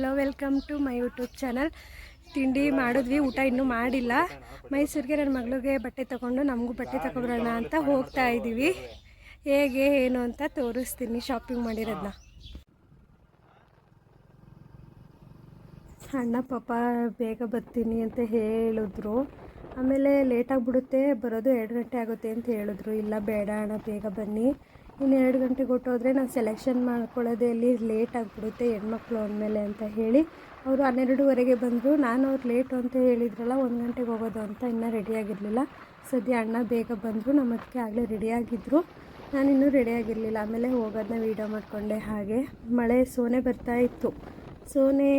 Hello welcome to my YouTube channel ತಿಂಡಿ ಮಾಡಿದ್ವಿ, ಊಟ ಇನ್ನೂ ಮಾಡಿಲ್ಲ. ಮೈಸೂರಿಗೆ ನನ್ನ ಮಗಳಿಗೆ ಬಟ್ಟೆ ತಗೊಂಡು, ನಮಗೂ ಬಟ್ಟೆ ತಗೊಬರೋಣ ಅಂತ ಹೋಗ್ತಾ ಇದ್ದೀವಿ ಹೇಗೆ, ಏನು ಅಂತ ತೋರಿಸ್ತೀನಿ ಶಾಪಿಂಗ್ ಮಾಡಿರೋದನ್ನ. ಅಣ್ಣ, ಪಾಪ ಬೇಗ ಬರ್ತೀನಿ ಅಂತ ಹೇಳಿದ್ರು. ಆಮೇಲೆ ಲೇಟಾಗಿಬಿಡುತ್ತೆ ಬರೋದು ಎರಡು ಗಂಟೆ ಆಗುತ್ತೆ ಅಂತ ಹೇಳಿದ್ರು. ಇಲ್ಲ, ಬೇಡ ಅಣ್ಣ, ಬೇಗ ಬನ್ನಿ. ಇನ್ನು ಎರಡು ಗಂಟೆಗೆ ಹೊಟ್ಟೋದ್ರೆ ನಾನು ಸೆಲೆಕ್ಷನ್ ಮಾಡ್ಕೊಳ್ಳೋದೇ ಅಲ್ಲಿ ಲೇಟ್ ಆಗಿಬಿಡುತ್ತೆ ಹೆಣ್ಮಕ್ಳು ಅಂದಮೇಲೆ ಅಂತ ಹೇಳಿ. ಅವರು ಹನ್ನೆರಡುವರೆಗೆ ಬಂದರು. ನಾನು ಅವ್ರು ಲೇಟು ಅಂತ ಹೇಳಿದ್ರಲ್ಲ, ಒಂದು ಗಂಟೆಗೆ ಹೋಗೋದು ಅಂತ ಇನ್ನೂ ರೆಡಿಯಾಗಿರಲಿಲ್ಲ ಸದ್ಯ ಅಣ್ಣ ಬೇಗ ಬಂದರು ನಮ್ಮ ಅದಕ್ಕೆ ಆಗಲೇ ರೆಡಿಯಾಗಿದ್ದರು ನಾನಿನ್ನೂ ರೆಡಿಯಾಗಿರಲಿಲ್ಲ ಆಮೇಲೆ ಹೋಗೋದನ್ನ ವೀಡಿಯೋ ಮಾಡಿಕೊಂಡೆ ಹಾಗೆ. ಮಳೆ ಸೋನೆ ಬರ್ತಾ ಇತ್ತು. ಸೋನೆ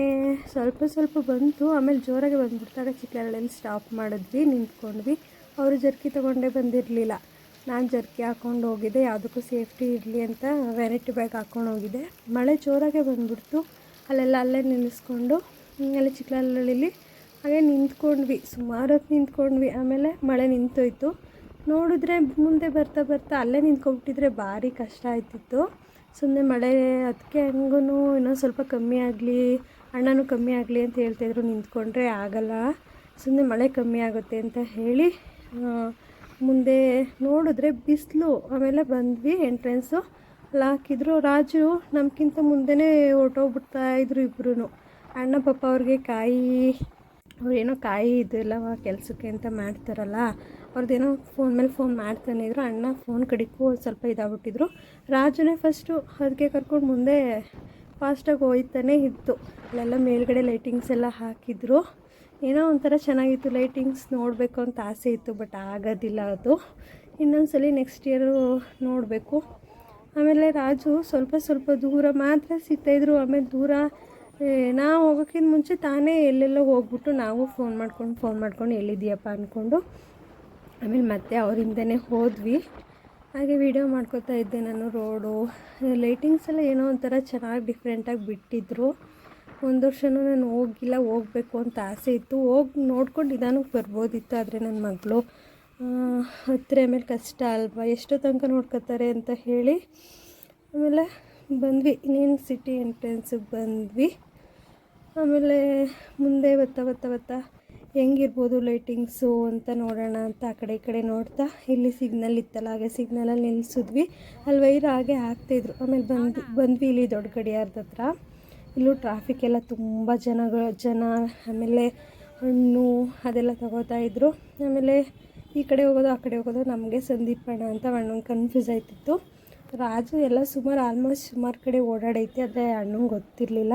ಸ್ವಲ್ಪ ಸ್ವಲ್ಪ ಬಂತು. ಆಮೇಲೆ ಜೋರಾಗಿ ಬಂದ್ಬಿಡ್ತಾಗ ಚಿಕ್ಕಹಳ್ಳಿಯಲ್ಲಿ ಸ್ಟಾಪ್ ಮಾಡಿದ್ವಿ, ನಿಂತ್ಕೊಂಡ್ವಿ. ಅವರು ಜರ್ಕಿ ತೊಗೊಂಡೇ ಬಂದಿರಲಿಲ್ಲ. ನಾನು ಜರ್ಕಿ ಹಾಕ್ಕೊಂಡು ಹೋಗಿದ್ದೆ ಯಾವುದಕ್ಕೂ ಸೇಫ್ಟಿ ಇರಲಿ ಅಂತ ವೆರೈಟಿ ಬ್ಯಾಗ್ ಹಾಕ್ಕೊಂಡು ಹೋಗಿದ್ದೆ ಮಳೆ ಜೋರಾಗೆ ಬಂದ್ಬಿಡ್ತು. ಅಲ್ಲೆಲ್ಲ ಅಲ್ಲೇ ನಿಲ್ಲಿಸ್ಕೊಂಡು ಅಲ್ಲಿ ಚಿಕ್ಕಲಹಳ್ಳಿಲಿ ಹಾಗೆ ನಿಂತ್ಕೊಂಡ್ವಿ. ಸುಮಾರು ಹೊತ್ತು ನಿಂತ್ಕೊಂಡ್ವಿ. ಆಮೇಲೆ ಮಳೆ ನಿಂತೋಯ್ತು. ನೋಡಿದ್ರೆ ಮುಂದೆ ಬರ್ತಾ ಬರ್ತಾ ಅಲ್ಲೇ ನಿಂತ್ಕೊಂಡ್ಬಿಟ್ಟಿದ್ರೆ ಭಾರಿ ಕಷ್ಟ ಆಯ್ತಿತ್ತು ಸುಮ್ಮನೆ ಮಳೆ, ಅದಕ್ಕೆ ಹಂಗೂ ಇನ್ನೊಂದು ಸ್ವಲ್ಪ ಕಮ್ಮಿ ಆಗಲಿ ಅಣ್ಣನೂ ಕಮ್ಮಿ ಆಗಲಿ ಅಂತ ಹೇಳ್ತಾಯಿದ್ರು ನಿಂತ್ಕೊಂಡ್ರೆ ಆಗಲ್ಲ. ಸುಮ್ಮನೆ ಮಳೆ ಕಮ್ಮಿ ಆಗುತ್ತೆ ಅಂತ ಹೇಳಿ ಮುಂದೆ ನೋಡಿದ್ರೆ ಬಿಸಿಲು, ಆಮೇಲೆ ಬಂದ್ವಿ ಎಂಟ್ರೆನ್ಸು ಅಲ್ಲಿ ಹಾಕಿದ್ರು. ರಾಜು ನಮ್ಗಿಂತ ಮುಂದೆನೇ ಹೊರ್ಟೋಗ್ಬಿಡ್ತಾ ಇದ್ರು ಇಬ್ಬರು ಅಣ್ಣ ಪಾಪ ಅವ್ರಿಗೆ ಕಾಯಿ, ಅವ್ರೇನೋ ಕಾಯಿ ಇದೆಲ್ಲ ಕೆಲಸಕ್ಕೆ ಅಂತ ಮಾಡ್ತಾರಲ್ಲ ಅವ್ರದ್ದೇನೋ ಫೋನ್ ಮೇಲೆ ಫೋನ್ ಮಾಡ್ತಾನೆ ಇದ್ರು. ಅಣ್ಣ ಫೋನ್ ಕಡಿಗೂ ಸ್ವಲ್ಪ ಇದಾಗ್ಬಿಟ್ಟಿದ್ರು. ರಾಜುನೇ ಫಸ್ಟು ಅದಕ್ಕೆ ಕರ್ಕೊಂಡು ಮುಂದೆ ಫಾಸ್ಟಾಗಿ ಹೋಯ್ತಾನೆ ಇತ್ತು. ಅಲ್ಲೆಲ್ಲ ಮೇಲ್ಗಡೆ ಲೈಟಿಂಗ್ಸ್ ಎಲ್ಲ ಹಾಕಿದ್ರು. ಏನೋ ಒಂಥರ ಚೆನ್ನಾಗಿತ್ತು ಲೈಟಿಂಗ್ಸ್ ನೋಡಬೇಕು ಅಂತ ಆಸೆ ಇತ್ತು, ಬಟ್ ಆಗೋದಿಲ್ಲ ಅದು. ಇನ್ನೊಂದ್ಸಲಿ ನೆಕ್ಸ್ಟ್ ಇಯರು ನೋಡಬೇಕು. ಆಮೇಲೆ ರಾಜು ಸ್ವಲ್ಪ ಸ್ವಲ್ಪ ದೂರ ಮಾತ್ರ ಸಿಗ್ತಾಯಿದ್ರು ಆಮೇಲೆ ದೂರ ನಾವು ಹೋಗೋಕ್ಕಿಂತ ಮುಂಚೆ ತಾನೇ ಎಲ್ಲೆಲ್ಲೋ ಹೋಗ್ಬಿಟ್ಟು ನಾವು ಫೋನ್ ಮಾಡ್ಕೊಂಡು ಫೋನ್ ಮಾಡ್ಕೊಂಡು ಎಲ್ಲಿದ್ದೀಯಪ್ಪ ಅಂದ್ಕೊಂಡು ಆಮೇಲೆ ಮತ್ತೆ ಅವರಿಂದನೇ ಹೋದ್ವಿ. ಹಾಗೆ ವೀಡಿಯೋ ಮಾಡ್ಕೋತಾ ಇದ್ದೆ ನಾನು ರೋಡು ಲೈಟಿಂಗ್ಸ್ ಎಲ್ಲ ಏನೋ ಒಂಥರ ಚೆನ್ನಾಗಿ ಡಿಫ್ರೆಂಟಾಗಿ ಬಿಟ್ಟಿದ್ರು. ಒಂದು ವರ್ಷನೂ ನಾನು ಹೋಗಿಲ್ಲ, ಹೋಗಬೇಕು ಅಂತ ಆಸೆ ಇತ್ತು. ಹೋಗಿ ನೋಡ್ಕೊಂಡು ನಿಧಾನಕ್ಕೆ ಬರ್ಬೋದಿತ್ತು ಆದರೆ ನನ್ನ ಮಗಳು. ಹತ್ತಿರ ಆಮೇಲೆ ಕಷ್ಟ ಅಲ್ವಾ? ಎಷ್ಟೋ ತನಕ ನೋಡ್ಕೋತಾರೆ ಅಂತ ಹೇಳಿ ಆಮೇಲೆ ಬಂದ್ವಿ. ಇನ್ನೇನು ಸಿಟಿ ಎಂಟ್ರೆನ್ಸಿಗೆ ಬಂದ್ವಿ. ಆಮೇಲೆ ಮುಂದೆ ಬರ್ತಾ ಬತ್ತಾ ಬರ್ತಾ ಹೆಂಗಿರ್ಬೋದು ಲೈಟಿಂಗ್ಸು ಅಂತ ನೋಡೋಣ ಅಂತ ಆ ಕಡೆ ಈ ಕಡೆ ನೋಡ್ತಾ ಇಲ್ಲಿ ಸಿಗ್ನಲ್ ಇತ್ತಲ್ಲ, ಹಾಗೆ ಸಿಗ್ನಲಲ್ಲಿ ನಿಲ್ಲಿಸಿದ್ವಿ ಅಲ್ಲಿ ವೈರ್ ಹಾಗೆ ಹಾಕ್ತಾಯಿದ್ರು ಆಮೇಲೆ ಬಂದು, ಬಂದ್ವಿ ಇಲ್ಲಿ ದೊಡ್ಡ ಗಡಿಯಾರ್ದ ಹತ್ರ. ಇಲ್ಲೂ ಟ್ರಾಫಿಕ್ ಎಲ್ಲ ತುಂಬ ಜನಗಳು, ಜನ, ಆಮೇಲೆ ಹಣ್ಣು ಅದೆಲ್ಲ ತಗೋತಾ ಇದ್ರು. ಆಮೇಲೆ ಈ ಕಡೆ ಹೋಗೋದು, ಆ ಕಡೆ ಹೋಗೋದು ನಮಗೆ ಸಂದೀಪಣ್ಣ ಅಂತ ಅಣ್ಣಂಗೆ ಕನ್ಫ್ಯೂಸ್ ಆಯ್ತಿತ್ತು. ರಾಜು ಎಲ್ಲ ಸುಮಾರು ಆಲ್ಮೋಸ್ಟ್ ಸುಮಾರು ಕಡೆ ಓಡಾಡೈತಿ ಆದರೆ ಅಣ್ಣಂಗೆ ಗೊತ್ತಿರಲಿಲ್ಲ.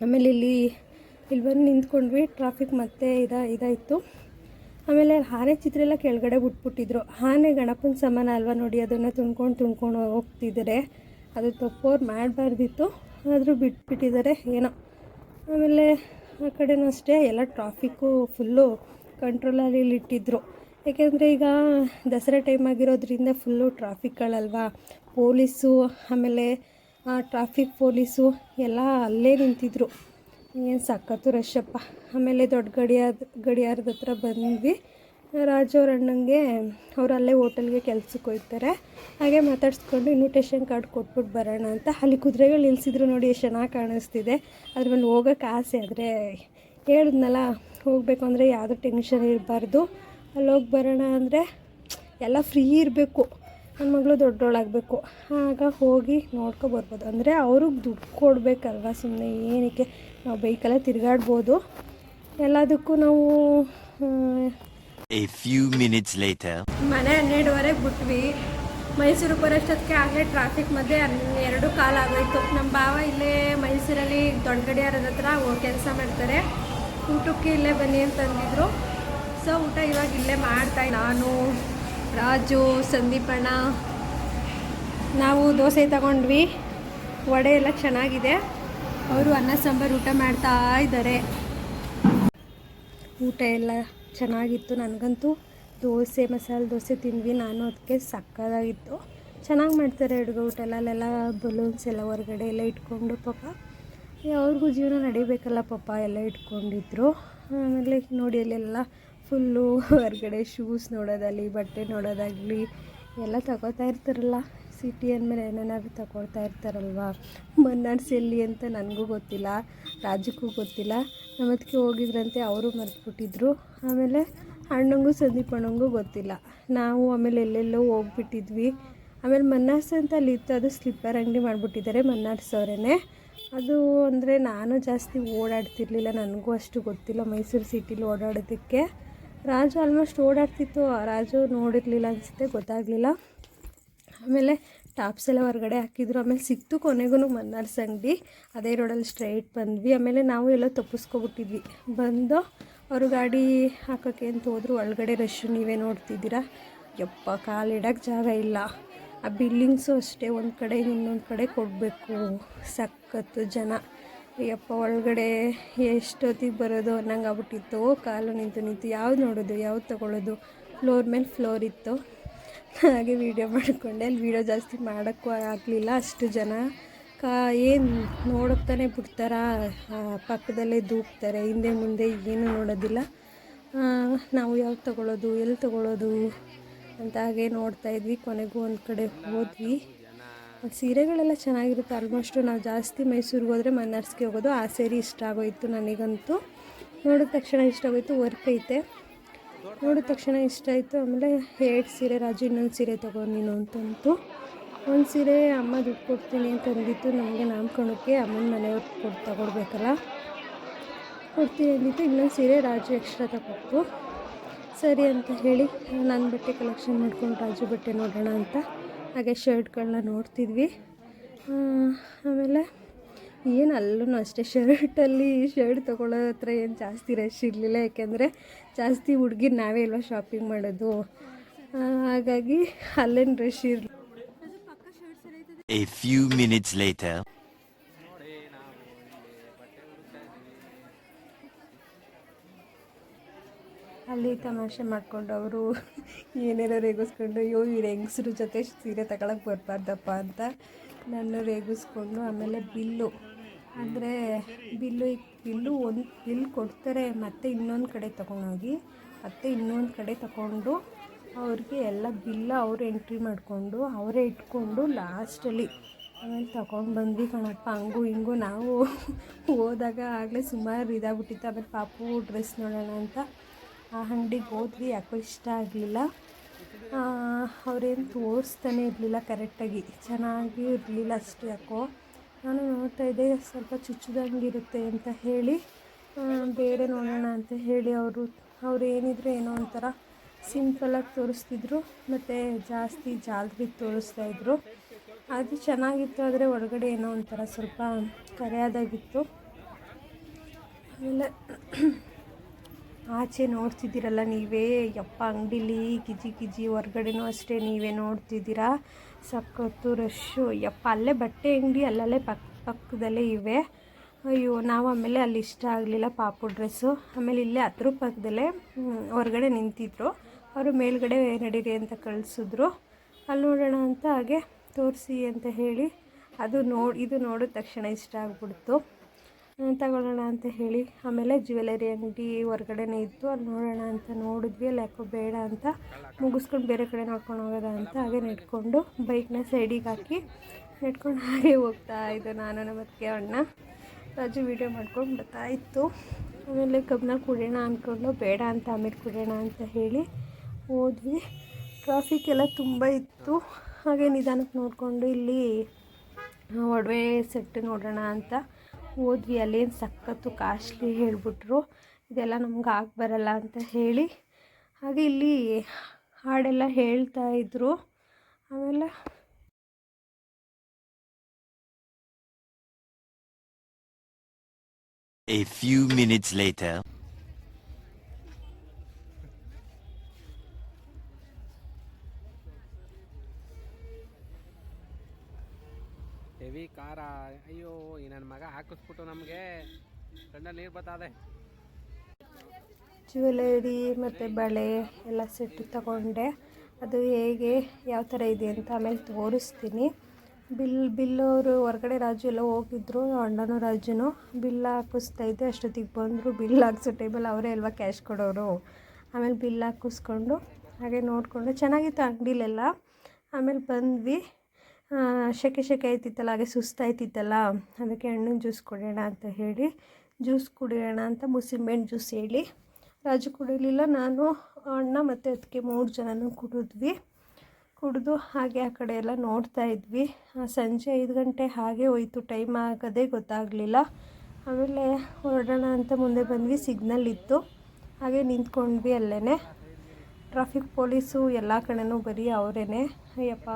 ಆಮೇಲೆ ಇಲ್ಲಿ ಇಲ್ಲಿ ಬಂದು ನಿಂತ್ಕೊಂಡ್ವಿ ಟ್ರಾಫಿಕ್ ಮತ್ತೆ ಇದ, ಇದಾಯಿತು. ಆಮೇಲೆ ಆನೆ ಚಿತ್ರ ಎಲ್ಲ ಕೆಳಗಡೆ ಬಿಟ್ಬಿಟ್ಟಿದ್ರು. ಆನೆ ಗಣಪನ ಸಮಾನ ಅಲ್ವಾ ನೋಡಿ, ಅದನ್ನು ತುಂಬ್ಕೊಂಡು ತುಂಬ್ಕೊಂಡು ಹೋಗ್ತಿದ್ದಾರೆ ಅದು ತಪ್ಪೋರು ಮಾಡಬಾರ್ದಿತ್ತು. ಆದರೂ ಬಿಟ್ಬಿಟ್ಟಿದ್ದಾರೆ ಏನೋ. ಆಮೇಲೆ ಆ ಕಡೆನೂ ಅಷ್ಟೇ, ಎಲ್ಲ ಟ್ರಾಫಿಕ್ಕು ಫುಲ್ಲು ಕಂಟ್ರೋಲಲ್ಲಿ ಇಟ್ಟಿದ್ರು. ಏಕೆಂದರೆ ಈಗ ದಸರಾ ಟೈಮ್ ಆಗಿರೋದ್ರಿಂದ ಫುಲ್ಲು ಟ್ರಾಫಿಕ್ಗಳಲ್ವಾ ಪೊಲೀಸು, ಆಮೇಲೆ ಟ್ರಾಫಿಕ್ ಪೊಲೀಸು ಎಲ್ಲ ಅಲ್ಲೇ ನಿಂತಿದ್ರು. ಏನು ಸಖತ್ತು ರಶಪ್ಪ ಆಮೇಲೆ ದೊಡ್ಡ ಗಡಿಯಾದ ಗಡಿಯಾರದ ಹತ್ರ ಬಂದ್ವಿ. ರಾಜು ಅವ್ರ ಅಣ್ಣಂಗೆ ಅವ್ರು ಅಲ್ಲೇ ಹೋಟೆಲ್ಗೆ ಕೆಲ್ಸಕ್ಕೆ ಹೋಗ್ತಾರೆ. ಹಾಗೆ ಮಾತಾಡಿಸ್ಕೊಂಡು ಇನ್ವಿಟೇಷನ್ ಕಾರ್ಡ್ ಕೊಟ್ಬಿಟ್ಟು ಬರೋಣ ಅಂತ. ಅಲ್ಲಿ ಕುದುರೆಗಳು ನಿಲ್ಲಿಸಿದ್ರು ನೋಡಿ, ಎಷ್ಟು ಚೆನ್ನಾಗಿ ಕಾಣಿಸ್ತಿದೆ. ಅದ್ರ ಮೇಲೆ ಹೋಗೋಕ್ಕೆ ಆಸೆ ಆದರೆ ಹೇಳಿದ್ನಲ್ಲ, ಹೋಗಬೇಕು ಅಂದರೆ ಯಾವುದೂ ಟೆನ್ಷನ್ ಇರಬಾರ್ದು. ಅಲ್ಲಿ ಹೋಗಿ ಬರೋಣ ಅಂದರೆ ಎಲ್ಲ ಫ್ರೀ ಇರಬೇಕು. ನನ್ನ ಮಗಳು ದೊಡ್ಡೋಳಾಗಬೇಕು. ಆಗ ಹೋಗಿ ನೋಡ್ಕೊ ಬರ್ಬೋದು. ಅಂದರೆ ಅವ್ರಿಗೆ ದುಡ್ಡು ಕೊಡಬೇಕಲ್ವ ಸುಮ್ಮನೆ ಏನಕ್ಕೆ? ನಾವು ಬೈಕಲ್ಲೇ ತಿರುಗಾಡ್ಬೋದು. ಎಲ್ಲದಕ್ಕೂ ನಾವು A few minutes later. ಮನೆ ಹನ್ನೆರಡುವರೆಗೆ ಬಿಟ್ವಿ. ಮೈಸೂರು ಬರೋಷ್ಟೊತ್ತಿಗೆ ಆಗಲೇ ಟ್ರಾಫಿಕ್ ಮಧ್ಯೆ ಎರಡು ಕಾಲ ಆಗೋಯ್ತು. ನಮ್ಮ ಭಾವ ಇಲ್ಲೇ ಮೈಸೂರಲ್ಲಿ ದೊಡ್ಡ ಗಡಿಯಾರದ ಹತ್ರ ಕೆಲಸ ಮಾಡ್ತಾರೆ. ಊಟಕ್ಕೆ ಇಲ್ಲೇ ಬನ್ನಿ ಅಂತಂದಿದ್ರು ಸೊ ಊಟ ಇವಾಗ ಇಲ್ಲೇ ಮಾಡ್ತಾ ನಾನು, ರಾಜು ಸಂದೀಪಣ್ಣ ನಾವು ದೋಸೆ ತಗೊಂಡ್ವಿ. ವಡೆ ಎಲ್ಲ ಚೆನ್ನಾಗಿದೆ. ಅವರು ಅನ್ನ, ಸಾಂಬಾರು ಊಟ ಮಾಡ್ತಾ ಇದ್ದಾರೆ. ಊಟ ಎಲ್ಲ ಚೆನ್ನಾಗಿತ್ತು. ನನಗಂತೂ ದೋಸೆ, ಮಸಾಲೆ ದೋಸೆ ತಿಂದ್ವಿ. ನಾನು ಅದಕ್ಕೆ ಸಕ್ಕದಾಗಿತ್ತು. ಚೆನ್ನಾಗಿ ಮಾಡ್ತಾರೆ ಅಡುಗೆ ಊಟ ಅಲ್ಲೆಲ್ಲ ಬಲೂನ್ಸ್ ಎಲ್ಲ ಹೊರಗಡೆ ಎಲ್ಲ ಇಟ್ಕೊಂಡು ಪಾಪ. ಅವ್ರಿಗೂ ಜೀವನ ನಡಿಬೇಕಲ್ಲ ಪಾಪ. ಎಲ್ಲ ಇಟ್ಕೊಂಡಿದ್ರು. ಆಮೇಲೆ ನೋಡಿ ಅಲ್ಲೆಲ್ಲ ಫುಲ್ಲು ಹೊರಗಡೆ ಶೂಸ್ ನೋಡೋದಾಗಲಿ, ಬಟ್ಟೆ ನೋಡೋದಾಗಲಿ ಎಲ್ಲ ತಗೋತಾ ಇರ್ತಾರಲ್ಲ. ಸಿಟಿ ಅಂದಮೇಲೆ ಏನೇನಾದ್ರು ತಗೊಳ್ತಾ ಇರ್ತಾರಲ್ವ. ಎಲ್ಲಿ ಅಂತ ನನಗೂ ಗೊತ್ತಿಲ್ಲ, ರಾಜಕ್ಕೂ ಗೊತ್ತಿಲ್ಲ. ನಮ್ಮ ಅದಕ್ಕೆ ಹೋಗಿದ್ರಂತೆ, ಅವರು ಮರ್ತ್ಬಿಟ್ಟಿದ್ರು. ಆಮೇಲೆ ಅಣ್ಣಂಗೂ ಸಂದೀಪ್ ಅಣ್ಣಂಗೂ ಗೊತ್ತಿಲ್ಲ. ನಾವು ಆಮೇಲೆ ಎಲ್ಲೆಲ್ಲೋ ಹೋಗ್ಬಿಟ್ಟಿದ್ವಿ. ಆಮೇಲೆ ಮನ್ನಾರ್ಸ್ ಅಂತ ಅಲ್ಲಿ ಇತ್ತು, ಅದು ಸ್ಲಿಪ್ಪರ್ ಅಂಗಡಿ ಮಾಡಿಬಿಟ್ಟಿದ್ದಾರೆ ಮನ್ನಾರ್ಸ್ ಅದು ಅಂದರೆ ನಾನು ಜಾಸ್ತಿ ಓಡಾಡ್ತಿರ್ಲಿಲ್ಲ, ನನಗೂ ಅಷ್ಟು ಗೊತ್ತಿಲ್ಲ ಮೈಸೂರು ಸಿಟಿಲಿ ಓಡಾಡೋದಕ್ಕೆ. ರಾಜು ಆಲ್ಮೋಸ್ಟ್ ಓಡಾಡ್ತಿತ್ತು, ರಾಜು ನೋಡಿರಲಿಲ್ಲ ಅನಿಸುತ್ತೆ, ಗೊತ್ತಾಗಲಿಲ್ಲ. ಆಮೇಲೆ ಟಾಪ್ಸ್ ಎಲ್ಲ ಹೊರಗಡೆ ಹಾಕಿದ್ರು. ಆಮೇಲೆ ಸಿಕ್ತು ಕೊನೆಗೂ ಮನ್ನಾರ್ಸ್ ಅಂಗಡಿ ಅದೇ ರೋಡಲ್ಲಿ ಸ್ಟ್ರೈಟ್ ಬಂದ್ವಿ. ಆಮೇಲೆ ನಾವು ಎಲ್ಲ ತಪ್ಪಿಸ್ಕೊಬಿಟ್ಟಿದ್ವಿ. ಬಂದು ಅವರು ಗಾಡಿ ಹಾಕೋಕ್ಕೆ ಅಂತ ಹೋದ್ರು. ಒಳಗಡೆ ರಶ್ಶು ನೀವೇ ನೋಡ್ತಿದ್ದೀರಾ? ಯಪ್ಪ ಕಾಲಿಡೋಕ್ಕೆ ಜಾಗ ಇಲ್ಲ. ಆ ಬಿಲ್ಡಿಂಗ್ಸು ಅಷ್ಟೇ. ಒಂದು ಕಡೆ ಇನ್ನೊಂದು ಕಡೆ ಕೊಡಬೇಕು. ಸಖತ್ತು ಜನ. ಯಪ್ಪ, ಒಳಗಡೆ ಎಷ್ಟೊತ್ತಿಗೆ ಬರೋದು ಅನ್ನಂಗೆ ಆಗ್ಬಿಟ್ಟಿತ್ತು ಕಾಲು ನಿಂತು ನಿಂತು ಯಾವ್ದು ನೋಡೋದು, ಯಾವ್ದು ತೊಗೊಳ್ಳೋದು ಫ್ಲೋರ್ ಮೇಲೆ ಫ್ಲೋರ್ ಇತ್ತು. ಹಾಗೆ ವೀಡಿಯೋ ಮಾಡಿಕೊಂಡೆ. ಅಲ್ಲಿ ವೀಡಿಯೋ ಜಾಸ್ತಿ ಮಾಡೋಕ್ಕೂ ಆಗಲಿಲ್ಲ. ಅಷ್ಟು ಜನ ಕಾ, ಏನು ನೋಡುತ್ತಾನೆ ಬಿಡ್ತಾರ. ಪಕ್ಕದಲ್ಲೇ ದೂಕ್ತಾರೆ. ಹಿಂದೆ ಮುಂದೆ ಏನು ನೋಡೋದಿಲ್ಲ. ನಾವು ಯಾವ್ದು ತೊಗೊಳ್ಳೋದು ಎಲ್ಲಿ ತೊಗೊಳ್ಳೋದು ಅಂತ ಹಾಗೆ ನೋಡ್ತಾ ಇದ್ವಿ. ಕೊನೆಗೂ ಒಂದು ಕಡೆ ಹೋದ್ವಿ. ಸೀರೆಗಳೆಲ್ಲ ಚೆನ್ನಾಗಿರುತ್ತೆ. ಆಲ್ಮೋಸ್ಟು ನಾವು ಜಾಸ್ತಿ ಮೈಸೂರಿಗೆ ಹೋದರೆ ಮನ್ನಾರ್ಸ್ಗೆ ಹೋಗೋದು. ಆ ಸೀರೆ ಇಷ್ಟ ಆಗೋಯ್ತು ನನಗಂತೂ. ನೋಡಿದ ತಕ್ಷಣ ಇಷ್ಟ ಆಗೋಯ್ತು. ವರ್ಕ್ ಐತೆ. ನೋಡಿದ ತಕ್ಷಣ ಇಷ್ಟ ಆಯಿತು. ಆಮೇಲೆ ಎರಡು ಸೀರೆ, ರಾಜು ಇನ್ನೊಂದು ಸೀರೆ ತಗೋ ನೀನು ಅಂತಂತು. ಒಂದು ಸೀರೆ ಅಮ್ಮ ದುಡ್ಡು ಕೊಡ್ತೀನಿ ಅಂತ ಅಂದಿತ್ತು. ನಮಗೆ ನಾಮಕರಣಕ್ಕೆ ಅಮ್ಮನ ಮನೆಯವ್ರು ಕೊಟ್ಟು ತಗೊಳ್ಬೇಕಲ್ಲ ಕೊಡ್ತೀನಿ ಅಂದಿತ್ತು. ಇನ್ನೊಂದು ಸೀರೆ ರಾಜು ಎಕ್ಸ್ಟ್ರಾ ತಗೊಟ್ಟು ಸರಿ ಅಂತ ಹೇಳಿ ನಾನು ಬಟ್ಟೆ ಕಲೆಕ್ಷನ್ ಮಾಡ್ಕೊಂಡು ರಾಜು ಬಟ್ಟೆ ನೋಡೋಣ ಅಂತ. ಹಾಗೆ ಶರ್ಟ್ಗಳನ್ನ ನೋಡ್ತಿದ್ವಿ. ಆಮೇಲೆ ಏನು ಅಲ್ಲೂ ಅಷ್ಟೇ ಶರ್ಟಲ್ಲಿ ಶರ್ಟ್ ತೊಗೊಳ್ಳೋ ಹತ್ರ ಏನು ಜಾಸ್ತಿ ರಶ್ ಇರಲಿಲ್ಲ ಯಾಕೆಂದರೆ ಜಾಸ್ತಿ ಹುಡುಗಿ ನಾವೇ ಅಲ್ವಾ ಶಾಪಿಂಗ್ ಮಾಡೋದು ಹಾಗಾಗಿ ಅಲ್ಲೇನು ರಶ್ ಇರಲಿ A few minutes later. ಅಲ್ಲಿ ತಮಾಷೆ ಮಾಡ್ಕೊಂಡು ಅವರು ಏನೇನೋ ರೇಗಿಸ್ಕೊಂಡು ಅಯ್ಯೋ ಇವ್ರು ಹೆಂಗಸ್ರ ಜೊತೆ ಸೀರೆ ತಗೊಳಕ್ಕೆ ಬರಬಾರ್ದಪ್ಪ ಅಂತ ನಾನು ರೇಗಿಸ್ಕೊಂಡು ಆಮೇಲೆ ಬಿಲ್ಲು ಅಂದರೆ ಬಿಲ್ಲು ಬಿಲ್ಲು ಒಂದು ಬಿಲ್ ಕೊಡ್ತಾರೆ ಮತ್ತೆ ಇನ್ನೊಂದು ಕಡೆ ತಗೊಂಡೋಗಿ, ಮತ್ತೆ ಇನ್ನೊಂದು ಕಡೆ ತಗೊಂಡು ಅವ್ರಿಗೆ ಎಲ್ಲ ಬಿಲ್ಲ ಅವರು ಎಂಟ್ರಿ ಮಾಡಿಕೊಂಡು ಅವರೇ ಇಟ್ಕೊಂಡು ಲಾಸ್ಟಲ್ಲಿ ಆಮೇಲೆ ತಗೊಂಡು ಬಂದ್ವಿ ಕಣಪ್ಪ. ಹಂಗು ಹಿಂಗು ನಾವು ಹೋದಾಗ ಆಗಲೇ ಸುಮಾರು ಇದಾಗ್ಬಿಟ್ಟಿತ್ತು. ಆಮೇಲೆ ಪಾಪು ಡ್ರೆಸ್ ನೋಡೋಣ ಅಂತ ಆ ಅಂಗಡಿಗೆ ಹೋದ್ವಿ. ಯಾಕೋ ಇಷ್ಟ ಆಗಲಿಲ್ಲ. ಅವ್ರೇನು ತೋರಿಸ್ತಾನೆ ಇರಲಿಲ್ಲ ಕರೆಕ್ಟಾಗಿ ಚೆನ್ನಾಗಿ ಇರಲಿಲ್ಲ ಅಷ್ಟು ಯಾಕೋ. ನಾನು ನೋಡ್ತಾ ಇದ್ದೆ, ಸ್ವಲ್ಪ ಚುಚ್ಚುದಂಗಿರುತ್ತೆ ಅಂತ ಹೇಳಿ ಬೇರೆ ನೋಡೋಣ ಅಂತ ಹೇಳಿ ಅವರು, ಅವ್ರು ಏನಿದ್ರು ಏನೋ ಒಂಥರ ಸಿಂಪಲಾಗಿ ತೋರಿಸ್ತಿದ್ರು, ಮತ್ತು ಜಾಸ್ತಿ ಜಾಲ್ರಿ ತೋರಿಸ್ತಾ ಇದ್ರು. ಅದು ಚೆನ್ನಾಗಿತ್ತು, ಆದರೆ ಒಳಗಡೆ ಏನೋ ಒಂಥರ ಸ್ವಲ್ಪ ಕರೆಯಾದಾಗಿತ್ತು. ಆಮೇಲೆ ಆಚೆ ನೋಡ್ತಿದ್ದೀರಲ್ಲ ನೀವೇ, ಯಪ್ಪ ಅಂಗಡಿಲಿ ಗಿಜಿ ಗಿಜಿ ಹೊರ್ಗಡೆನೂ ಅಷ್ಟೇ ನೀವೇ ನೋಡ್ತಿದ್ದೀರಾ? ಸಖತ್ತು ರಶ್ಶು. ಯಪ್ಪ, ಅಲ್ಲೇ ಬಟ್ಟೆ ಅಂಗಡಿ ಅಲ್ಲಲ್ಲೇ ಪಕ್, ಪಕ್ಕದಲ್ಲೇ ಇವೆ. ಅಯ್ಯೋ, ನಾವು ಆಮೇಲೆ ಅಲ್ಲಿ ಇಷ್ಟ ಆಗಲಿಲ್ಲ ಪಾಪು ಡ್ರೆಸ್ಸು. ಆಮೇಲೆ ಇಲ್ಲೇ ಹತ್ರ ಪಕ್ಕದಲ್ಲೇ ಹೊರಗಡೆ ನಿಂತಿದ್ರು. ಅವರು ಮೇಲ್ಗಡೆ ನಡೀರಿ ಅಂತ ಕಳಿಸಿದ್ರು. ಅಲ್ಲಿ ನೋಡೋಣ ಅಂತ ಹಾಗೆ ತೋರಿಸಿ ಅಂತ ಹೇಳಿ. ಅದು ನೋಡಿ, ಇದು ನೋಡಿದ ತಕ್ಷಣ ಇಷ್ಟ ಆಗ್ಬಿಡ್ತು. ತಗೊಳ್ಳೋಣ ಅಂತ ಹೇಳಿ. ಆಮೇಲೆ ಜ್ಯುವೆಲರಿ ಅಂಗಡಿ ಹೊರ್ಗಡೆನೇ ಇತ್ತು ಅಲ್ಲಿ ನೋಡೋಣ ಅಂತ ನೋಡಿದ್ವಿ. ಅಲ್ಲಿ ಯಾಕೋ ಬೇಡ ಅಂತ ಮುಗಿಸ್ಕೊಂಡು ಬೇರೆ ಕಡೆ ನೋಡ್ಕೊಂಡು ಹೋಗೋದ ಅಂತ ಹಾಗೆ ನೆಟ್ಕೊಂಡು ಬೈಕ್ನ ಸೈಡಿಗೆ ಹಾಕಿ ನೆಟ್ಕೊಂಡು ಹಾಗೆ ಹೋಗ್ತಾ ಇದ್ದೆ ನಾನು ನಮ್ಮ ಅತ್ತಿಗೆ ಅಣ್ಣ. ರಾಜು ವೀಡಿಯೋ ಮಾಡ್ಕೊಂಡು ಬರ್ತಾ ಇತ್ತು. ಆಮೇಲೆ ಕಬ್ಬನ ಕುಡಿಯೋಣ ಅಂದ್ಕೊಂಡು ಬೇಡ ಅಂತ ಆಮೇಲೆ ಕುಡಿಯೋಣ ಅಂತ ಹೇಳಿ ಹೋದ್ವಿ. ಟ್ರಾಫಿಕ್ ಎಲ್ಲ ತುಂಬ ಇತ್ತು. ಹಾಗೆ ನಿಧಾನಕ್ಕೆ ನೋಡಿಕೊಂಡು ಇಲ್ಲಿ ಒಡವೆ ಸೆಟ್ ನೋಡೋಣ ಅಂತ ಹೋದ್ವಿ, ಅಲ್ಲೇನು ಸಖತ್ತು ಕಾಸ್ಟ್ಲಿ ಹೇಳಿಬಿಟ್ರು. ಇದೆಲ್ಲ ನಮ್ಗೆ ಆಗಿ ಬರಲ್ಲ ಅಂತ ಹೇಳಿ. ಹಾಗೆ ಇಲ್ಲಿ ಹಾಡೆಲ್ಲ ಹೇಳ್ತಾ ಇದ್ರು. ಆಮೇಲೆ A few minutes later. Heavy ಖಾರ. ಅಯ್ಯೋ, ಈ ನನ್ನ ಮಗ ಹಾಕಿಸ್ಬಿಟ್ಟು ನಮಗೆ ಕಂಡ ನೀರು ಬರ್ತದೆ ಜ್ಯುವೆಲರಿ ಮತ್ತು ಬಳೆ ಎಲ್ಲ ಸೆಟ್ ತಗೊಂಡೆ. ಅದು ಹೇಗೆ, ಯಾವ ಥರ ಇದೆ ಅಂತ ಆಮೇಲೆ ತೋರಿಸ್ತೀನಿ. ಬಿಲ್ ಬಿಲ್ ಅವರು ಹೊರಗಡೆ ರಾಜು ಎಲ್ಲ ಹೋಗಿದ್ರು, ಅಣ್ಣನೂ ರಾಜುನು. ಬಿಲ್ ಹಾಕಿಸ್ತಾ ಇದ್ದೆ. ಅಷ್ಟೊತ್ತಿಗೆ ಬಂದರು, ಬಿಲ್ ಹಾಕ್ಸೋ ಟೈಮಲ್ಲಿ ಅವರೇ ಅಲ್ವಾ ಕ್ಯಾಶ್ ಕೊಡೋರು. ಆಮೇಲೆ ಬಿಲ್ ಹಾಕಿಸ್ಕೊಂಡು, ಹಾಗೆ ನೋಡಿಕೊಂಡು ಚೆನ್ನಾಗಿತ್ತು ಅಂಗಡಿಲೆಲ್ಲ. ಆಮೇಲೆ ಬಂದ್ವಿ. ಸೆಕೆ ಶೆಕೆ ಆಯ್ತಿತ್ತಲ್ಲ, ಹಾಗೆ ಸುಸ್ತಾಯ್ತಿತ್ತಲ್ಲ ಅದಕ್ಕೆ ಹಣ್ಣಿನ ಜ್ಯೂಸ್ ಕುಡಿಯೋಣ ಅಂತ ಹೇಳಿ, ಜ್ಯೂಸ್ ಕುಡಿಯೋಣ ಅಂತ ಮುಸಿಂಬೆಹಣ್ಣು ಜ್ಯೂಸ್ ಹೇಳಿ, ರಾಜು ಕುಡಿಲಿಲ್ಲ. ನಾನು, ಅಣ್ಣ ಮತ್ತು ಅದಕ್ಕೆ ಮೂರು ಜನನೂ ಕುಡಿದ್ವಿ. ಕುಡಿದು ಹಾಗೆ ಆ ಕಡೆ ಎಲ್ಲ ನೋಡ್ತಾ ಇದ್ವಿ. ಸಂಜೆ ಐದು ಗಂಟೆ ಹಾಗೆ ಹೋಯ್ತು. ಟೈಮ್ ಆಗೋದೇ ಗೊತ್ತಾಗಲಿಲ್ಲ. ಆಮೇಲೆ ಹೊರಡೋಣ ಅಂತ ಮುಂದೆ ಬಂದ್ವಿ. ಸಿಗ್ನಲ್ ಇತ್ತು. ಹಾಗೆ ನಿಂತ್ಕೊಂಡ್ವಿ ಅಲ್ಲೇ ಟ್ರಾಫಿಕ್ ಪೊಲೀಸು ಎಲ್ಲ ಕಡೆನೂ ಬರೀ ಅವರೇ ಅಯ್ಯಪ್ಪ.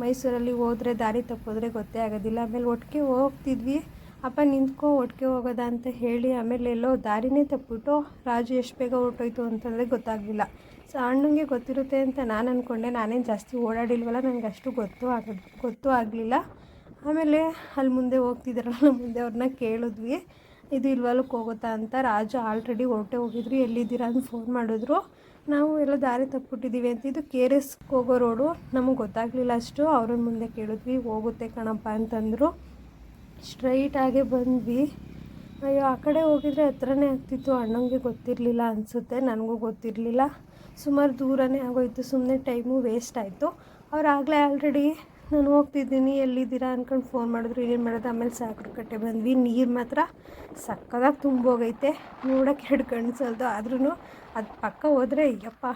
ಮೈಸೂರಲ್ಲಿ ಹೋದ್ರೆ, ದಾರಿ ತಪ್ಪಿದ್ರೆ ಗೊತ್ತೇ ಆಗೋದಿಲ್ಲ. ಆಮೇಲೆ ಒಟ್ಟಿಗೆ ಹೋಗ್ತಿದ್ವಿ. ಅಪ್ಪ ನಿಂತ್ಕೊ, ಒಟ್ಟಿಗೆ ಹೋಗೋದ ಅಂತ ಹೇಳಿ ಆಮೇಲೆ ಎಲ್ಲೋ ದಾರಿನೇ ತಪ್ಪಿಬಿಟ್ಟು ರಾಜು ಎಷ್ಟು ಬೇಗ ಹೊರ್ಟೋಯ್ತು ಅಂತಂದರೆ ಗೊತ್ತಾಗಲಿಲ್ಲ. ಸೊ ಅಣ್ಣಂಗೆ ಗೊತ್ತಿರುತ್ತೆ ಅಂತ ನಾನು ಅಂದ್ಕೊಂಡೆ ನಾನೇನು ಜಾಸ್ತಿ ಓಡಾಡಿಲ್ವಲ್ಲ, ನನಗೆ ಅಷ್ಟು ಗೊತ್ತು ಆಗ, ಗೊತ್ತೂ ಆಗಲಿಲ್ಲ. ಆಮೇಲೆ ಅಲ್ಲಿ ಮುಂದೆ ಹೋಗ್ತಿದ್ದಾರಲ್ಲ ಮುಂದೆ ಅವ್ರನ್ನ ಕೇಳಿದ್ವಿ. ಇದು ಇಲ್ವಲ್ಲಕ್ಕೆ ಹೋಗುತ್ತಾ ಅಂತ ರಾಜು ಆಲ್ರೆಡಿ ಹೊರಟೆ ಹೋಗಿದ್ರು. ಎಲ್ಲಿದ್ದೀರಾ ಅಂತ ಫೋನ್ ಮಾಡಿದ್ರು. ನಾವು ಎಲ್ಲ ದಾರಿ ತಪ್ಪಿಬಿಟ್ಟಿದ್ದೀವಿ ಅಂತ ಇದು ಕೆ ಆರ್ ಎಸ್ಗೆ ಹೋಗೋ ರೋಡು. ನಮಗೆ ಗೊತ್ತಾಗಲಿಲ್ಲ ಅಷ್ಟು. ಅವ್ರನ್ನ ಮುಂದೆ ಕೇಳಿದ್ವಿ, ಹೋಗುತ್ತೆ ಕಣಪ್ಪ ಅಂತಂದರು. ಸ್ಟ್ರೈಟಾಗೆ ಬಂದ್ವಿ. ಅಯ್ಯೋ, ಆ ಕಡೆ ಹೋಗಿದ್ರೆ ಹತ್ರನೇ ಆಗ್ತಿತ್ತು. ಅಣ್ಣಂಗೆ ಗೊತ್ತಿರಲಿಲ್ಲ ಅನಿಸುತ್ತೆ, ನನಗೂ ಗೊತ್ತಿರಲಿಲ್ಲ. ಸುಮಾರು ದೂರನೇ ಆಗೋಯಿತು ಸುಮ್ಮನೆ ಟೈಮು ವೇಸ್ಟ್ ಆಯಿತು. ಅವ್ರು ಆಗಲೇ ಆಲ್ರೆಡಿ ನಾನು ಹೋಗ್ತಿದ್ದೀನಿ, ಎಲ್ಲಿದ್ದೀರಾ ಅಂದ್ಕೊಂಡು ಫೋನ್ ಮಾಡಿದ್ರು. ಏನು ಮಾಡೋದು? ಆಮೇಲೆ ಸಾಕ್ರ ಕಟ್ಟೆ ಬಂದ್ವಿ. ನೀರು ಮಾತ್ರ ಸಕ್ಕದಾಗಿ ತುಂಬೋಗೈತೆ. ನೋಡೋಕೆ ಎರಡು ಕಣ್ಸಲ್ದು ಆದ್ರೂ ಅದು ಪಕ್ಕ ಹೋದರೆ, ಅಯ್ಯಪ್ಪ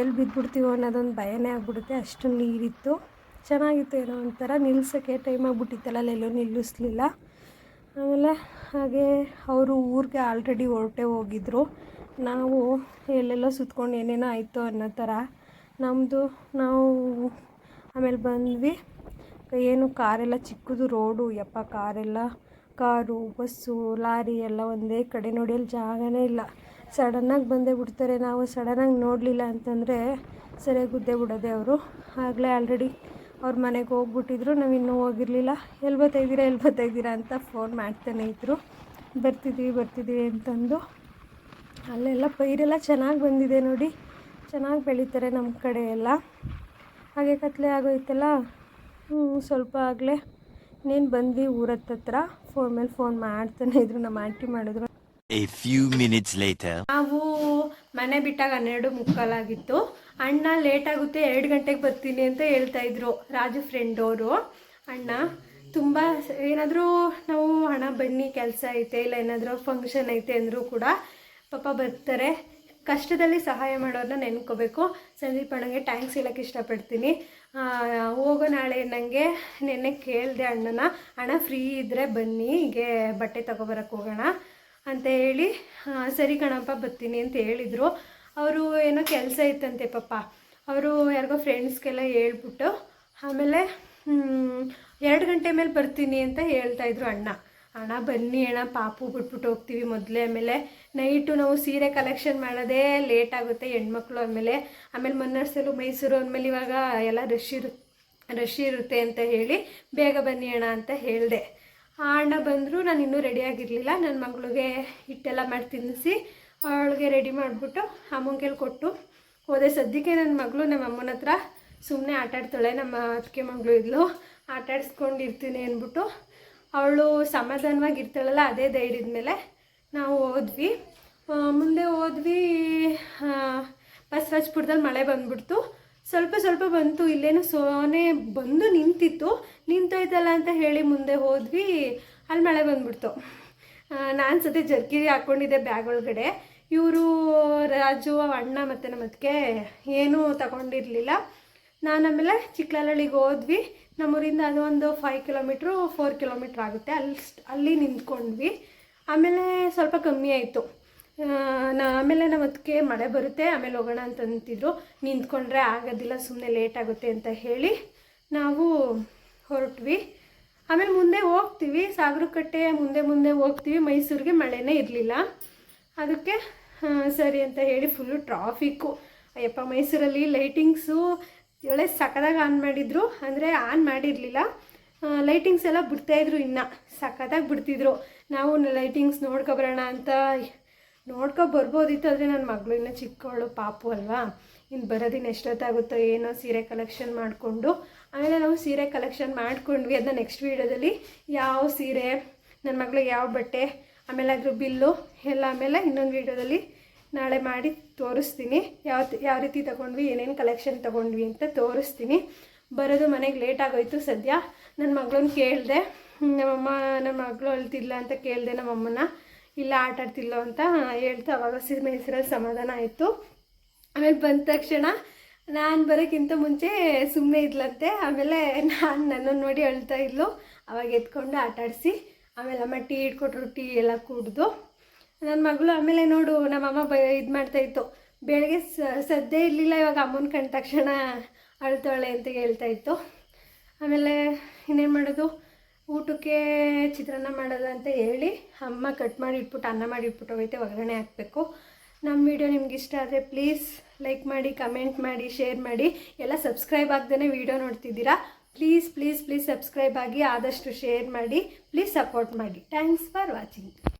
ಎಲ್ಲಿ ಬಿದ್ದುಬಿಡ್ತೀವೋ ಅನ್ನೋದೊಂದು ಭಯನೇ ಆಗಿಬಿಡುತ್ತೆ, ಅಷ್ಟು ನೀರಿತ್ತು. ಚೆನ್ನಾಗಿತ್ತು ಏನೋ ಒಂಥರ ನಿಲ್ಲಿಸೋಕ್ಕೆ ಟೈಮ್ ಆಗಿಬಿಟ್ಟಿತ್ತಲ್ಲ ಅಲ್ಲೆಲ್ಲೂ ನಿಲ್ಲಿಸ್ಲಿಲ್ಲ. ಆಮೇಲೆ ಹಾಗೆ ಅವರು ಊರಿಗೆ ಆಲ್ರೆಡಿ ಹೊರಟೆ ಹೋಗಿದ್ರು. ನಾವು ಎಲ್ಲೆಲ್ಲೋ ಸುತ್ಕೊಂಡು ಏನೇನೋ ಆಯಿತು ಅನ್ನೋ ಥರ. ನಮ್ಮದು ನಾವು ಆಮೇಲೆ ಬಂದ್ವಿ. ಏನು ಕಾರೆಲ್ಲ ಚಿಕ್ಕದು ರೋಡು, ಯಪ್ಪ, ಕಾರೆಲ್ಲ, ಕಾರು, ಬಸ್ಸು, ಲಾರಿ ಎಲ್ಲ ಒಂದೇ ಕಡೆ ನೋಡಿ, ಅಲ್ಲಿ ಜಾಗನೇ ಇಲ್ಲ. ಸಡನ್ನಾಗಿ ಬಂದೇ ಬಿಡ್ತಾರೆ, ನಾವು ಸಡನ್ನಾಗಿ ನೋಡಲಿಲ್ಲ ಅಂತಂದರೆ ಸರಿಯಾಗಿ ಗುದ್ದೇ ಬಿಡೋದೆ ಅವರು. ಆಗಲೇ ಆಲ್ರೆಡಿ ಅವ್ರ ಮನೆಗೆ ಹೋಗ್ಬಿಟ್ಟಿದ್ರು, ನಾವು ಇನ್ನೂ ಹೋಗಿರಲಿಲ್ಲ. ಎಲ್ಲಿ ಬರ್ತಾಯಿದ್ದೀರಾ ಎಲ್ಲಿ ಬರ್ತಾಯಿದ್ದೀರಾ ಅಂತ ಫೋನ್ ಮಾಡ್ತಾನೆ ಇದ್ದರು ಬರ್ತಿದ್ದೀವಿ ಬರ್ತಿದ್ದೀವಿ ಅಂತಂದು. ಅಲ್ಲೆಲ್ಲ ಪೈರೆಲ್ಲ ಚೆನ್ನಾಗಿ ಬಂದಿದೆ ನೋಡಿ. ಚೆನ್ನಾಗಿ ಬೆಳೀತಾರೆ ನಮ್ಮ ಕಡೆ ಎಲ್ಲ. ಹಾಗೆ ಕತ್ಲೆ ಆಗೋಯ್ತಲ್ಲ? ಹ್ಞೂ ಸ್ವಲ್ಪ ಆಗಲೇ ನೀನು ಬಂದ್ವಿ ಊರತ್ತತ್ರ ಫೋನ್ ಮೇಲೆ ಫೋನ್ ಮಾಡ್ತಾನೆ ಇದ್ರು, ನಮ್ಮ ಆಂಟಿ ಮಾಡಿದ್ರು. A few minutes later. ನಾವು ಮನೆ ಬಿಟ್ಟಾಗ ಹನ್ನೆರಡು ಮುಕ್ಕಾಲಾಗಿತ್ತು. ಅಣ್ಣ ಲೇಟ್ ಆಗುತ್ತೆ, ಎರಡು ಗಂಟೆಗೆ ಬರ್ತೀನಿ ಅಂತ ಹೇಳ್ತಾ ಇದ್ರು ರಾಜು ಫ್ರೆಂಡ್ ಅವರು. ಅಣ್ಣ, ತುಂಬ ಏನಾದರೂ ನಾವು ಹಣ ಬನ್ನಿ, ಕೆಲಸ ಐತೆ, ಇಲ್ಲ ಏನಾದರೂ ಫಂಕ್ಷನ್ ಐತೆ ಅಂದರೂ ಕೂಡ ಪಾಪ ಬರ್ತಾರೆ. ಕಷ್ಟದಲ್ಲಿ ಸಹಾಯ ಮಾಡೋರನ್ನ ನೆನ್ಕೋಬೇಕು. ಸಂದೀಪ್ ಅಣ್ಣಗೆ ಟ್ಯಾಂಕ್ಸ್ ಹೇಳೋಕ್ಕೆ ಇಷ್ಟಪಡ್ತೀನಿ. ಹೋಗೋ ನಾಳೆ ನನಗೆ ನೆನ್ನೆ ಕೇಳಿದೆ ಅಣ್ಣನ. ಅಣ್ಣ ಫ್ರೀ ಇದ್ದರೆ ಬನ್ನಿ, ಹೀಗೆ ಬಟ್ಟೆ ತಗೋಬರಕ್ಕೆ ಹೋಗೋಣ. ಅಂತ ಹೇಳಿ ಸರಿ ಕಣಪ್ಪ, ಬರ್ತೀನಿ ಅಂತ ಹೇಳಿದರು. ಅವರು ಏನೋ ಕೆಲಸ ಇತ್ತಂತೆ ಪಾಪ. ಅವರು ಯಾರಿಗೋ ಫ್ರೆಂಡ್ಸ್ಗೆಲ್ಲ ಹೇಳ್ಬಿಟ್ಟು, ಆಮೇಲೆ ಎರಡು ಗಂಟೆ ಮೇಲೆ ಬರ್ತೀನಿ ಅಂತ ಹೇಳ್ತಾ ಇದ್ರು ಅಣ್ಣ. ಅಣ್ಣ, ಬನ್ನಿ ಅಣ್ಣ, ಪಾಪು ಬಿಟ್ಬಿಟ್ಟು ಹೋಗ್ತೀವಿ ಮೊದಲೇ. ಆಮೇಲೆ ನೈಟು ನಾವು ಸೀರೆ ಕಲೆಕ್ಷನ್ ಮಾಡೋದೇ ಲೇಟ್ ಆಗುತ್ತೆ, ಹೆಣ್ಮಕ್ಳು ಆಮೇಲೆ ಆಮೇಲೆ ಮನ್ನರ್ಸಲು ಮೈಸೂರು ಅಂದಮೇಲೆ ಇವಾಗ ಎಲ್ಲ ರಶ್ ಇರು ರಶ್ ಇರುತ್ತೆ ಅಂತ ಹೇಳಿ, ಬೇಗ ಬನ್ನಿ ಅಣ್ಣ ಅಂತ ಹೇಳಿದೆ. ಆ ಅಣ್ಣ ಬಂದರೂ, ನಾನು ಇನ್ನೂ ರೆಡಿಯಾಗಿರಲಿಲ್ಲ ನನ್ನ ಮಗಳಿಗೆ ಹಿಟ್ಟೆಲ್ಲ ಮಾಡಿ ತಿನ್ನಿಸಿ, ಅವಳಿಗೆ ರೆಡಿ ಮಾಡಿಬಿಟ್ಟು ಅಮ್ಮಂಗೆಲ್ಲಿ ಕೊಟ್ಟು, ಹೋದೆ ಸದ್ಯಕ್ಕೆ ನನ್ನ ಮಗಳು ನಮ್ಮ ಅಮ್ಮನ ಹತ್ರ ಸುಮ್ಮನೆ ಆಟಾಡ್ತಾಳೆ ನಮ್ಮ ಅದಕ್ಕೆ ಮಗಳು ಇದ್ಲು ಆಟಾಡಿಸ್ಕೊಂಡಿರ್ತೀನಿ ಅಂದ್ಬಿಟ್ಟು ಅವಳು ಸಮಾಧಾನವಾಗಿ ಇರ್ತಾಳಲ್ಲ, ಅದೇ ಧೈರ್ಯದ ಮೇಲೆ ನಾವು ಹೋದ್ವಿ. ಮುಂದೆ ಹೋದ್ವಿ ಬಸವರಾಜ್ಪುರದಲ್ಲಿ ಮಳೆ ಬಂದ್ಬಿಡ್ತು. ಸ್ವಲ್ಪ ಸ್ವಲ್ಪ ಬಂತು, ಇಲ್ಲೇನೋ ಸೋನೆ ಬಂದು ನಿಂತಿತ್ತು. ನಿಂತೋಯ್ತಲ್ಲ ಅಂತ ಹೇಳಿ ಮುಂದೆ ಹೋದ್ವಿ, ಅಲ್ಲಿ ಮಳೆ ಬಂದ್ಬಿಡ್ತು. ನಾನು ಸತಿ ಜರ್ಕಿ ಹಾಕ್ಕೊಂಡಿದ್ದೆ ಬ್ಯಾಗ್ ಒಳಗಡೆ. ಇವರು ರಾಜು ಅಣ್ಣ ಮತ್ತು ನಮ್ಮ ಅದಕ್ಕೆ ಏನೂ ತಗೊಂಡಿರಲಿಲ್ಲ. ನಾನು ಆಮೇಲೆ ಚಿಕ್ಕಲಹಳ್ಳಿಗೆ ಹೋದ್ವಿ. ನಮ್ಮೂರಿಂದ ಅದು ಒಂದು ಫೈವ್ ಕಿಲೋಮೀಟ್ರು ಫೋರ್ ಕಿಲೋಮೀಟ್ರ್ ಆಗುತ್ತೆ. ಅಲ್ಲಿ ಅಲ್ಲಿ ನಿಂತ್ಕೊಂಡ್ವಿ. ಆಮೇಲೆ ಸ್ವಲ್ಪ ಕಮ್ಮಿ ಆಯಿತು. ನಾ ಆಮೇಲೆ ನಾವು ಅದಕ್ಕೆ ಮಳೆ ಬರುತ್ತೆ, ಆಮೇಲೆ ಹೋಗೋಣ ಅಂತ ಅಂತಿದ್ರು ನಿಂತ್ಕೊಂಡ್ರೆ ಆಗೋದಿಲ್ಲ ಸುಮ್ಮನೆ ಲೇಟ್ ಆಗುತ್ತೆ ಅಂತ ಹೇಳಿ ನಾವು ಹೊರಟ್ವಿ. ಆಮೇಲೆ ಮುಂದೆ ಹೋಗ್ತೀವಿ, ಸಾಗರಕಟ್ಟೆ ಮುಂದೆ ಮುಂದೆ ಹೋಗ್ತೀವಿ. ಮೈಸೂರಿಗೆ ಮಳೆನೇ ಇರಲಿಲ್ಲ. ಅದಕ್ಕೆ ಸರಿ ಅಂತ ಹೇಳಿ ಫುಲ್ಲು ಟ್ರಾಫಿಕ್ಕು ಅಯ್ಯಪ್ಪ, ಮೈಸೂರಲ್ಲಿ ಲೈಟಿಂಗ್ಸು ಒಳ್ಳೆ ಸಖತ್ತಾಗಿ ಆನ್ ಮಾಡಿದ್ರು. ಅಂದರೆ ಆನ್ ಮಾಡಿರಲಿಲ್ಲ. ಲೈಟಿಂಗ್ಸ್ ಎಲ್ಲ ಬಿಡ್ತಾಯಿದ್ರು ಇನ್ನು. ಸಖತ್ತಾಗಿ ಬಿಡ್ತಿದ್ರು. ನಾವು ಲೈಟಿಂಗ್ಸ್ ನೋಡ್ಕೊಬರೋಣ ಅಂತ ನೋಡ್ಕೊ ಬರ್ಬೋದಿತ್ತು, ಆದರೆ ನನ್ನ ಮಗಳು ಇನ್ನೂ ಚಿಕ್ಕವಳು, ಪಾಪು ಅಲ್ವಾ? ಇನ್ನು ಬರೋದಿನ ಎಷ್ಟೊತ್ತಾಗುತ್ತೋ ಏನೋ ಸೀರೆ ಕಲೆಕ್ಷನ್ ಮಾಡಿಕೊಂಡು. ಆಮೇಲೆ ನಾವು ಸೀರೆ ಕಲೆಕ್ಷನ್ ಮಾಡ್ಕೊಂಡ್ವಿ ಅದನ್ನ ನೆಕ್ಸ್ಟ್ ವೀಡಿಯೋದಲ್ಲಿ. ಯಾವ ಸೀರೆ ನನ್ನ ಮಗಳಿಗೆ ಯಾವ ಬಟ್ಟೆ, ಆಮೇಲೆ ಅದ್ರ ಬಿಲ್ಲು ಎಲ್ಲ ಆಮೇಲೆ ಇನ್ನೊಂದು ವೀಡಿಯೋದಲ್ಲಿ ನಾಳೆ ಮಾಡಿ ತೋರಿಸ್ತೀನಿ. ಯಾವ ಯಾವ ರೀತಿ ತಗೊಂಡ್ವಿ, ಏನೇನು ಕಲೆಕ್ಷನ್ ತೊಗೊಂಡ್ವಿ ಅಂತ ತೋರಿಸ್ತೀನಿ. ಬರೋದು ಮನೆಗೆ ಲೇಟ್ ಆಗೋಯ್ತು ಸದ್ಯ. ನನ್ನ ಮಗಳನ್ನ ಕೇಳಿದೆ ನಮ್ಮಮ್ಮ ನನ್ನ ಮಗಳು ಅಳ್ತಿಲ್ಲ ಅಂತ ಕೇಳಿದೆ ನಮ್ಮಮ್ಮನ ಇಲ್ಲ, ಆಟ ಆಡ್ತಿಲ್ಲ ಅಂತ ಹೇಳ್ತಾ ಅವಾಗ ಸಿರ್ ಮೈಸೂರಲ್ಲಿ ಸಮಾಧಾನ ಆಯಿತು. ಆಮೇಲೆ ಬಂದ ತಕ್ಷಣ ನಾನು ಬರೋಕ್ಕಿಂತ ಮುಂಚೆ ಸುಮ್ಮನೆ ಇದ್ಲಂತೆ, ಆಮೇಲೆ ನಾನು ನನ್ನನ್ನು ನೋಡಿ ಅಳ್ತಾ ಇದ್ಲು. ಅವಾಗ ಎತ್ಕೊಂಡು ಆಟ ಆಡಿಸಿ, ಆಮೇಲೆ ಅಮ್ಮ ಟೀ ಇಟ್ಕೊಟ್ರು ಟೀ ಎಲ್ಲ ಕುಡ್ದು. ನನ್ನ ಮಗಳು ಆಮೇಲೆ ನೋಡು, ನಮ್ಮಮ್ಮ ಬ, ಇದು ಮಾಡ್ತಾಯಿತ್ತು ಬೆಳಗ್ಗೆ ಸದ್ದೇ ಇರಲಿಲ್ಲ, ಇವಾಗ ಅಮ್ಮನ ಕಂಡ ತಕ್ಷಣ ಅಳ್ತಾಳೆ ಅಂತ ಹೇಳ್ತಾ ಇತ್ತು. ಆಮೇಲೆ ಇನ್ನೇನು ಮಾಡೋದು? ಊಟಕ್ಕೆ ಚಿತ್ರಾನ್ನ ಮಾಡೋದು ಅಂತ ಹೇಳಿ ಅಮ್ಮ ಕಟ್ ಮಾಡಿ ಇಟ್ಬಿಟ್ಟು, ಅನ್ನ ಮಾಡಿ ಇಟ್ಬಿಟ್ಟು ಹೋಗೈತೆ, ಒಗ್ಗರಣೆ ಹಾಕಬೇಕು. ನಮ್ಮ ವಿಡಿಯೋ ನಿಮ್ಗೆ ಇಷ್ಟ ಆದರೆ ಪ್ಲೀಸ್ ಲೈಕ್ ಮಾಡಿ ಕಮೆಂಟ್ ಮಾಡಿ ಶೇರ್ ಮಾಡಿ. ಎಲ್ಲ ಸಬ್ಸ್ಕ್ರೈಬ್ ಆಗ್ದೇ ವಿಡಿಯೋ ನೋಡ್ತಿದ್ದೀರಾ? ಪ್ಲೀಸ್ ಪ್ಲೀಸ್ ಪ್ಲೀಸ್ ಸಬ್ಸ್ಕ್ರೈಬ್ ಆಗಿ ಆದಷ್ಟು ಶೇರ್ ಮಾಡಿ. ಪ್ಲೀಸ್ ಸಪೋರ್ಟ್ ಮಾಡಿ. Thanks for watching